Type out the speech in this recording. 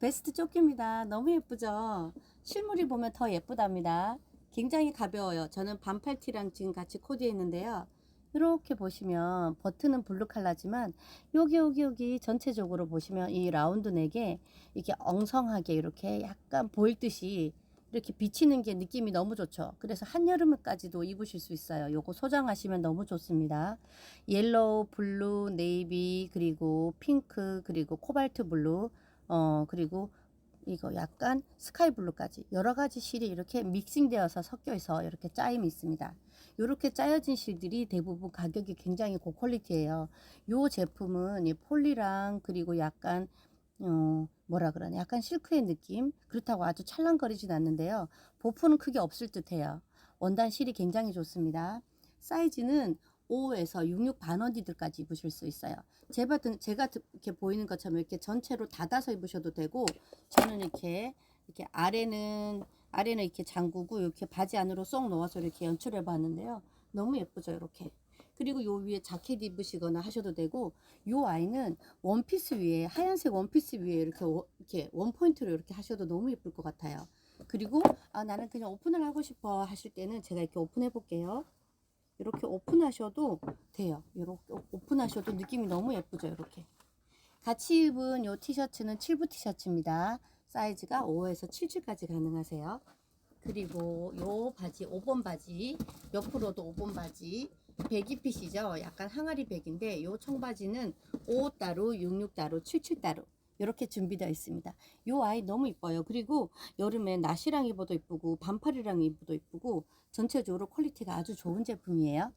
베스트 조끼입니다. 너무 예쁘죠? 실물이 보면 더 예쁘답니다. 굉장히 가벼워요. 저는 반팔티랑 지금 같이 코디해 있는데요. 이렇게 보시면 버튼은 블루 컬러지만 여기 여기 여기 전체적으로 보시면 이 라운드 넥에 이렇게 엉성하게 이렇게 약간 보일 듯이 이렇게 비치는 게 느낌이 너무 좋죠. 그래서 한여름까지도 입으실 수 있어요. 요거 소장하시면 너무 좋습니다. 옐로우, 블루, 네이비, 그리고 핑크, 그리고 코발트 블루, 어, 그리고 이거 약간 스카이 블루까지 여러 가지 실이 이렇게 믹싱되어서 섞여서 이렇게 짜임이 있습니다. 이렇게 짜여진 실들이 대부분 가격이 굉장히 고퀄리티예요. 요 제품은 이 폴리랑 그리고 약간 어 뭐라 그러냐 약간 실크의 느낌 그렇다고 아주 찰랑거리진 않는데요. 보풀은 크게 없을 듯해요. 원단 실이 굉장히 좋습니다. 사이즈는 5에서 66 반원디들까지 입으실 수 있어요. 제가, 든- 제가 드- 이렇게 보이는 것처럼 이렇게 전체로 닫아서 입으셔도 되고 저는 이렇게 이렇게 아래는 아래는 이렇게 잠그고 이렇게 바지 안으로 쏙 넣어서 이렇게 연출해 봤는데요. 너무 예쁘죠, 이렇게. 그리고 요 위에 자켓 입으시거나 하셔도 되고 요 아이는 원피스 위에 하얀색 원피스 위에 이렇게 워- 이렇게 원 포인트로 이렇게 하셔도 너무 예쁠 것 같아요. 그리고 아 나는 그냥 오픈을 하고 싶어 하실 때는 제가 이렇게 오픈해 볼게요. 이렇게 오픈하셔도 돼요. 이렇게 오픈하셔도 느낌이 너무 예쁘죠, 이렇게. 같이 입은 요 티셔츠는 7부 티셔츠입니다. 사이즈가 5에서 77까지 가능하세요. 그리고 요 바지 5번 바지 옆으로도 5번 바지 배기핏이죠. 약간 항아리 백인데 요 청바지는 5 따로 66 따로 77 따로 이렇게 준비되어 있습니다. 요 아이 너무 이뻐요. 그리고 여름에 나시랑 입어도 이쁘고 반팔이랑 입어도 이쁘고 전체적으로 퀄리티가 아주 좋은 제품이에요.